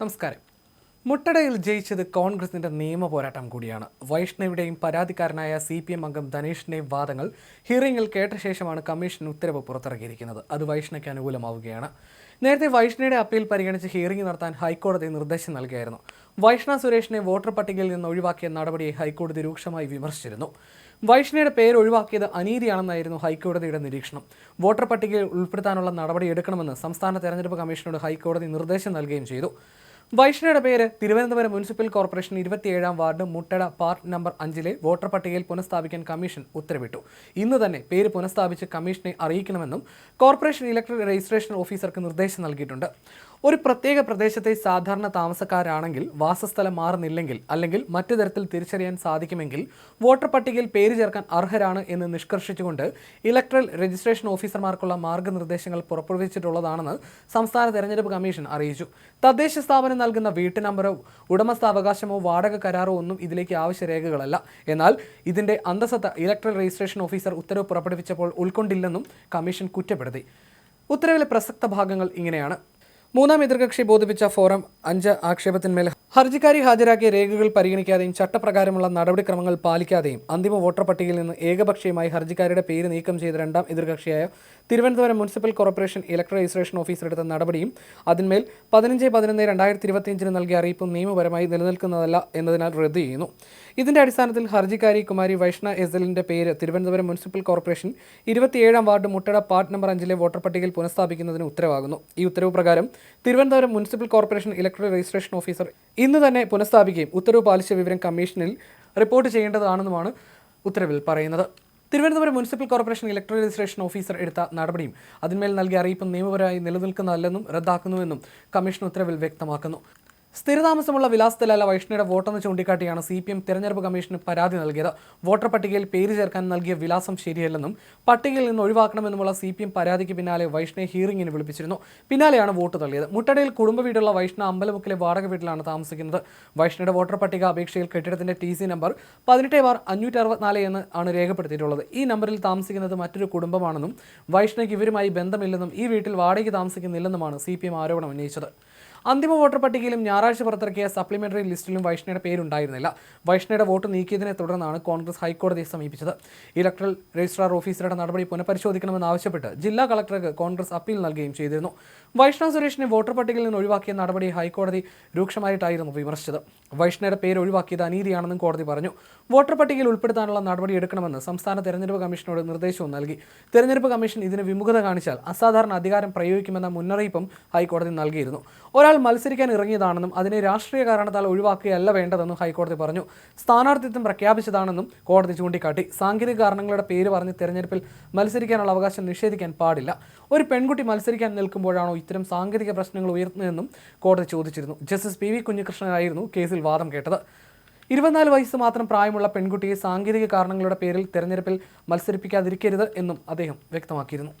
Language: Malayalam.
നമസ്കാരം. മുട്ടടയിൽ ജയിച്ചത് കോൺഗ്രസിന്റെ നിയമ പോരാട്ടം കൂടിയാണ്. വൈഷ്ണവിയുടെയും പരാതിക്കാരനായ സി പി എം അംഗം ധനേഷിന്റെയും വാദങ്ങൾ ഹിയറിംഗിൽ കേട്ട ശേഷമാണ് കമ്മീഷൻ ഉത്തരവ് പുറത്തിറക്കിയിരിക്കുന്നത്. അത് വൈഷ്ണയ്ക്ക് അനുകൂലമാവുകയാണ്. നേരത്തെ വൈഷ്ണയുടെ അപ്പീൽ പരിഗണിച്ച് ഹിയറിംഗ് നടത്താൻ ഹൈക്കോടതി നിർദ്ദേശം നൽകിയായിരുന്നു. വൈഷ്ണ സുരേഷിനെ വോട്ടർ പട്ടികയിൽ നിന്ന് ഒഴിവാക്കിയ നടപടിയെ ഹൈക്കോടതി രൂക്ഷമായി വിമർശിച്ചിരുന്നു. വൈഷ്ണയുടെ പേര് ഒഴിവാക്കിയത് അനീതിയാണെന്നായിരുന്നു ഹൈക്കോടതിയുടെ നിരീക്ഷണം. വോട്ടർ പട്ടികയിൽ ഉൾപ്പെടുത്താനുള്ള നടപടി എടുക്കണമെന്ന് സംസ്ഥാന തെരഞ്ഞെടുപ്പ് കമ്മീഷനോട് ഹൈക്കോടതി നിർദ്ദേശം നൽകുകയും ചെയ്തു. വൈഷ്ണയുടെ പേര് തിരുവനന്തപുരം മുനിസിപ്പൽ കോർപ്പറേഷൻ ഇരുപത്തിയേഴാം വാർഡ് മുട്ടട പാർട്ട് നമ്പർ അഞ്ചിലെ വോട്ടർ പട്ടികയിൽ പുനഃസ്ഥാപിക്കാൻ കമ്മീഷൻ ഉത്തരവിട്ടു. ഇന്ന് തന്നെ പേര് പുനഃസ്ഥാപിച്ച് കമ്മീഷനെ അറിയിക്കണമെന്നും കോർപ്പറേഷൻ ഇലക്ട്രൽ രജിസ്ട്രേഷൻ ഓഫീസർക്ക് നിർദ്ദേശം നൽകിയിട്ടുണ്ട്. ഒരു പ്രത്യേക പ്രദേശത്തെ സാധാരണ താമസക്കാരാണെങ്കിൽ വാസസ്ഥലം മാറുന്നില്ലെങ്കിൽ അല്ലെങ്കിൽ മറ്റു തരത്തിൽ തിരിച്ചറിയാൻ സാധിക്കുമെങ്കിൽ വോട്ടർ പട്ടികയിൽ പേര് ചേർക്കാൻ അർഹരാണ് എന്ന് നിഷ്കർഷിച്ചുകൊണ്ട് ഇലക്ട്രൽ രജിസ്ട്രേഷൻ ഓഫീസർമാർക്കുള്ള മാർഗനിർദ്ദേശങ്ങൾ പുറപ്പെടുവിച്ചിട്ടുള്ളതാണെന്ന് സംസ്ഥാന തെരഞ്ഞെടുപ്പ് കമ്മീഷൻ അറിയിച്ചു. തദ്ദേശ സ്ഥാപനം നൽകുന്ന വീട്ടു നമ്പറോ ഉടമസ്ഥാവകാശമോ വാടക കരാറോ ഒന്നും ഇതിലേക്ക് ആവശ്യ രേഖകളല്ല. എന്നാൽ ഇതിന്റെ അന്തസത്ത ഇലക്ട്രൽ രജിസ്ട്രേഷൻ ഓഫീസർ ഉത്തരവ് പുറപ്പെടുവിച്ചപ്പോൾ ഉൾക്കൊണ്ടില്ലെന്നും കമ്മീഷൻ കുറ്റപ്പെടുത്തി. ഉത്തരവിലെ പ്രസക്ത ഭാഗങ്ങൾ ഇങ്ങനെയാണ്. മൂന്നാം എതിർകക്ഷി ബോധിപ്പിച്ച ഫോറം അഞ്ച് ആക്ഷേപത്തിന്മേൽ ഹർജിക്കാരി ഹാജരാക്കിയ രേഖകൾ പരിഗണിക്കാതെയും ചട്ടപ്രകാരമുള്ള നടപടിക്രമങ്ങൾ പാലിക്കാതെയും അന്തിമ വോട്ടർ പട്ടികയിൽ നിന്ന് ഏകപക്ഷീയമായി ഹർജിക്കാരുടെ പേര് നീക്കം ചെയ്ത രണ്ടാം എതിർകക്ഷിയായ Thiruvananthapuram municipal corporation electoral registration officer എടുത്ത നടപടിയും അതിന്മേൽ പതിനഞ്ച് പതിനൊന്ന് രണ്ടായിരത്തി ഇരുപത്തിയഞ്ചിന് നൽകിയ അറിയിപ്പും നിയമപരമായി നിലനിൽക്കുന്നതല്ല എന്നതിനാൽ റദ്ദു ചെയ്യുന്നു. ഇതിന്റെ അടിസ്ഥാനത്തിൽ ഹർജിക്കാരി കുമാരി വൈഷ്ണ എസലിന്റെ പേര് തിരുവനന്തപുരം മുനിസിപ്പൽ കോർപ്പറേഷൻ ഇരുപത്തിയേഴാം വാർഡ് മുട്ടട പാർട്ട് നമ്പർ അഞ്ചിലെ വോട്ടർ പട്ടികയിൽ പുനഃസ്ഥാപിക്കുന്നതിന് ഉത്തരവാകുന്നു. ഈ ഉത്തരവ് പ്രകാരം Thiruvananthapuram municipal corporation electoral registration officer ഇന്ന് തന്നെ പുനഃസ്ഥാപിക്കുകയും ഉത്തരവ് പാലിച്ച വിവരം കമ്മീഷനിൽ റിപ്പോർട്ട് ചെയ്യേണ്ടതാണെന്നുമാണ് ഉത്തരവിൽ പറയുന്നത്. Thiruvananthapuram municipal corporation electoral registration officer എടുത്ത നടപടിയും അതിന്മേൽ നൽകിയ അറിയിപ്പും നിയമപരമായി നിലനിൽക്കുന്നതല്ലെന്നും റദ്ദാക്കുന്നുവെന്നും കമ്മീഷൻ ഉത്തരവിൽ വ്യക്തമാക്കുന്നു. സ്ഥിരതാമസമുള്ള വിലാസത്തിലല്ല വൈഷ്ണയുടെ വോട്ടെന്ന് ചൂണ്ടിക്കാട്ടിയാണ് സി പി എം തെരഞ്ഞെടുപ്പ് കമ്മീഷന് പരാതി നൽകിയത്. വോട്ടർ പട്ടികയിൽ പേര് ചേർക്കാൻ നൽകിയ വിലാസം ശരിയല്ലെന്നും പട്ടികയിൽ നിന്ന് ഒഴിവാക്കണമെന്നുമുള്ള സി പി എം പരാതിക്ക് പിന്നാലെ വൈഷ്ണയെ ഹിയറിംഗിന് വിളിപ്പിച്ചിരുന്നു. പിന്നാലെയാണ് വോട്ട് തള്ളിയത്. മുട്ടടയിൽ കുടുംബ വീടുള്ള വൈഷ്ണ അമ്പലമുക്കിലെ വാടക വീട്ടിലാണ് താമസിക്കുന്നത്. വൈഷ്ണയുടെ വോട്ടർ പട്ടിക അപേക്ഷയിൽ കെട്ടിടത്തിന്റെ ടി സി നമ്പർ പതിനെട്ട് ബാർ അഞ്ഞൂറ്റി അറുപത്തിനാല് എന്ന് ആണ് രേഖപ്പെടുത്തിയിട്ടുള്ളത്. ഈ നമ്പറിൽ താമസിക്കുന്നത് മറ്റൊരു കുടുംബമാണെന്നും വൈഷ്ണയ്ക്ക് ഇവരുമായി ബന്ധമില്ലെന്നും ഈ വീട്ടിൽ വാടകയ്ക്ക് താമസിക്കുന്നില്ലെന്നുമാണ് സി പി എം ആരോപണം ഉന്നയിച്ചത്. അന്തിമ വോട്ടർ പട്ടികയിലും ഞായറാഴ്ച പുറത്തിറക്കിയ സപ്ലിമെന്ററി ലിസ്റ്റിലും വൈഷ്ണയുടെ പേരുണ്ടായിരുന്നില്ല. വൈഷ്ണയുടെ വോട്ട് നീക്കിയതിനെ തുടർന്നാണ് കോൺഗ്രസ് ഹൈക്കോടതിയെ സമീപിച്ചത്. ഇലക്ട്രൽ രജിസ്ട്രാർ ഓഫീസറുടെ നടപടി പുനഃപരിശോധിക്കണമെന്ന് ആവശ്യപ്പെട്ട് ജില്ലാ കളക്ടർക്ക് കോൺഗ്രസ് അപ്പീൽ നൽകുകയും ചെയ്തിരുന്നു. വൈഷ്ണവ് സുരേഷിനെ വോട്ടർ പട്ടികയിൽ നിന്ന് ഒഴിവാക്കിയ നടപടി ഹൈക്കോടതി രൂക്ഷമായിട്ടായിരുന്നു വിമർശിച്ചത്. വൈഷ്ണയുടെ പേര് ഒഴിവാക്കിയത് അനീതിയാണെന്നും കോടതി പറഞ്ഞു. വോട്ടർ പട്ടികയിൽ ഉൾപ്പെടുത്താനുള്ള നടപടി എടുക്കണമെന്ന് സംസ്ഥാന തെരഞ്ഞെടുപ്പ് കമ്മീഷനോട് നിർദ്ദേശവും നൽകി. തെരഞ്ഞെടുപ്പ് കമ്മീഷൻ ഇതിന് വിമുഖത കാണിച്ചാൽ അസാധാരണ അധികാരം പ്രയോഗിക്കുമെന്ന മുന്നറിയിപ്പും ഹൈക്കോടതി നൽകിയിരുന്നു. ഒരാൾ മത്സരിക്കാൻ ഇറങ്ങിയതാണെന്നും അതിനെ രാഷ്ട്രീയ കാരണത്താൽ ഒഴിവാക്കുകയല്ല വേണ്ടതെന്നും ഹൈക്കോടതി പറഞ്ഞു. സ്ഥാനാർത്ഥിത്വം പ്രഖ്യാപിച്ചതാണെന്നും കോടതി ചൂണ്ടിക്കാട്ടി. സാങ്കേതിക കാരണങ്ങളുടെ പേര് പറഞ്ഞ് തെരഞ്ഞെടുപ്പിൽ മത്സരിക്കാനുള്ള അവകാശം നിഷേധിക്കാൻ പാടില്ല. ഒരു പെൺകുട്ടി മത്സരിക്കാൻ നിൽക്കുമ്പോഴാണോ ഇത്തരം സാങ്കേതിക പ്രശ്നങ്ങൾ ഉയർത്തുന്നതെന്നും കോടതി ചോദിച്ചിരുന്നു. ജസ്റ്റിസ് പി വി കുഞ്ഞികൃഷ്ണനായിരുന്നു കേസിൽ വാദം കേട്ടത്. ഇരുപത്തിനാല് വയസ്സ് മാത്രം പ്രായമുള്ള പെൺകുട്ടിയെ സാങ്കേതിക കാരണങ്ങളുടെ പേരിൽ തെരഞ്ഞെടുപ്പിൽ മത്സരിപ്പിക്കാതിരിക്കരുത് എന്നും അദ്ദേഹം വ്യക്തമാക്കിയിരുന്നു.